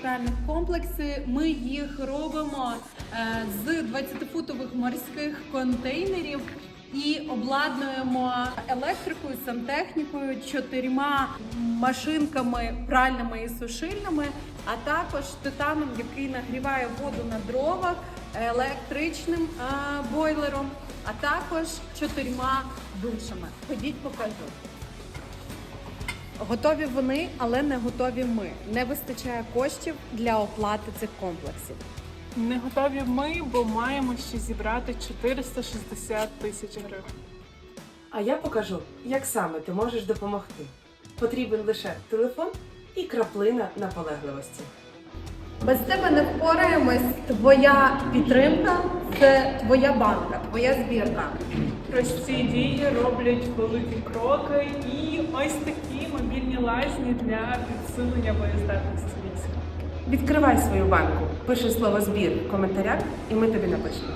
пральних комплекси. Ми їх робимо е, з 20-футових морських контейнерів. І обладнуємо електрикою, сантехнікою, чотирма машинками пральними і сушильними, а також титаном, який нагріває воду на дровах, електричним е, бойлером, а також чотирма душами. Ходіть, покажу. Готові вони, але не готові ми. Не вистачає коштів для оплати цих комплексів. Не готові ми, бо маємо ще зібрати 460 тисяч гривень. А я покажу, як саме ти можеш допомогти. Потрібен лише телефон і краплина наполегливості. Без тебе не впораємось. Твоя підтримка це твоя банка, твоя збірка. Прості дії роблять великі кроки і ось такі лазні для підсилення боєздатності війська. Відкривай свою банку, пиши слово збір в коментарях, і ми тобі напишемо.